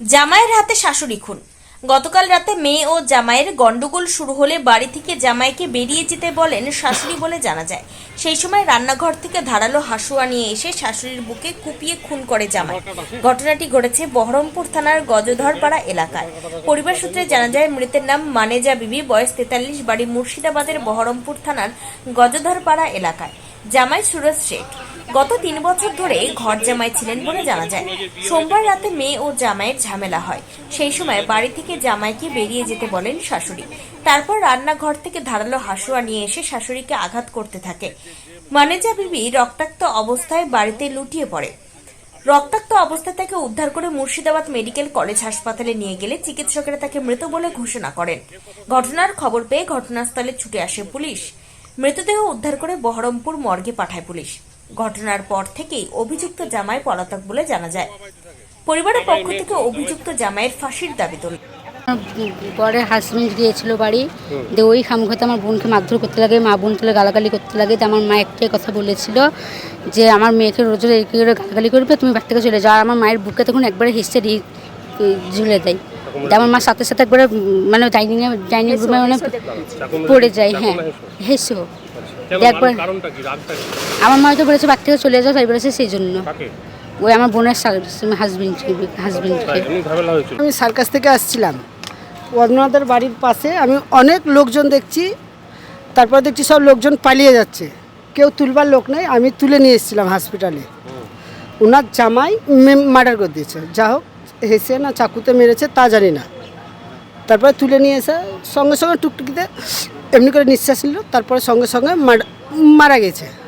জামাইয়ের হাতে শাশুড়ি খুন। গতকাল রাতে মেয়ে ও জামাইয়ের গন্ডগোল শুরু হলে বাড়ি থেকে জামাইকে বেরিয়ে যেতে বলেন শাশুড়ি বলে জানা যায়। সেই সময় রান্নাঘর থেকে ধারালো হাসুয়া নিয়ে এসে শাশুড়ির বুকে কুপিয়ে খুন করে জামাই। ঘটনাটি ঘটেছে বহরমপুর থানার গজধরপাড়া এলাকায়। পরিবার সূত্রে জানা যায়, মৃতের নাম মানেজা বিবি, বয়স তেতাল্লিশ, বাড়ি মুর্শিদাবাদের বহরমপুর থানার গজধরপাড়া এলাকায়। জামাই সুরজ শেখ গত তিন বছর ধরে ঘর জামাই ছিলেন বলে জানা যায়। সোমবার রাতে মেয়ে ও জামাইয়ের ঝামেলা হয়। সেই সময় বাড়ি থেকে জামাইকে বেরিয়ে যেতে বলেন শাশুড়ি। তারপর রান্নাঘর থেকে ধারালো হাসুয়া নিয়ে এসে শাশুড়িকে আঘাত করতে থাকে। মানেজা বিবি রক্তাক্ত অবস্থায় বাড়িতে লুটিয়ে পড়ে। রক্তাক্ত অবস্থায় তাকে উদ্ধার করে মুর্শিদাবাদ মেডিকেল কলেজ হাসপাতালে নিয়ে গেলে চিকিৎসকেরা তাকে মৃত বলে ঘোষণা করেন। ঘটনার খবর পেয়ে ঘটনাস্থলে ছুটে আসে পুলিশ। মৃতদেহ উদ্ধার করে বহরমপুর মর্গে পাঠায় পুলিশ। ঘটনার পর থেকেই অভিযুক্ত জামাই পলাতক বলে জানা যায়। পরিবারের পক্ষ থেকে অভিযুক্ত জামাইয়ের ফাঁসির দাবি তোলে। আমার বরের হাজবেন্ড গিয়েছিল বাড়ি। দিয়ে ওই খামখাতে আমার বোনকে মারধর করতে লাগে মা বোন তুলে গালাগালি করতে লাগে। আমার মা একটাই কথা বলেছিল যে আমার মেয়েকে রোজ রোজ গালাগালি করবে তুমি বাড়ি থেকে চলে যাও। আর আমার মায়ের বুকে তখন একবারে হিস্ট্রি ঝুলে দিয়ে। আমার মা সাথে সাথে একবারে মানে ডাইনিংয়ে ডাইনিং রুমে মানে পড়ে যায় হ্যাঁ। হেসো। কেন? একবার কারণটা কি? রাগটা আমার মা হয়তো বলেছে বাড়ি থেকে চলে যাও তাই বলেছে সেই জন্য। ওই আমার বোনের হাজবেন্ডকে হাজবেন্ডকে তাই এমনি হয়েছিল। আমি সার্কাস থেকে আসছিলাম। ওনাদের বাড়ির পাশে আমি অনেক লোকজন দেখছি তারপর দেখছি সব লোকজন পালিয়ে যাচ্ছে। কেউ তুলবার লোক নেই আমি তুলে নিয়ে এসেছিলাম হসপিটালে ওনার জামাই মার্ডার করে দিয়েছে। যা হোক হেসে না, চাকুতে মেরেছে, তা জানি না। তারপরে তুলে নিয়ে এসে সঙ্গে সঙ্গে টুকটুকিতে এমনি করে নিঃশ্বাস নিল, তারপরে সঙ্গে সঙ্গে মারা- গেছে।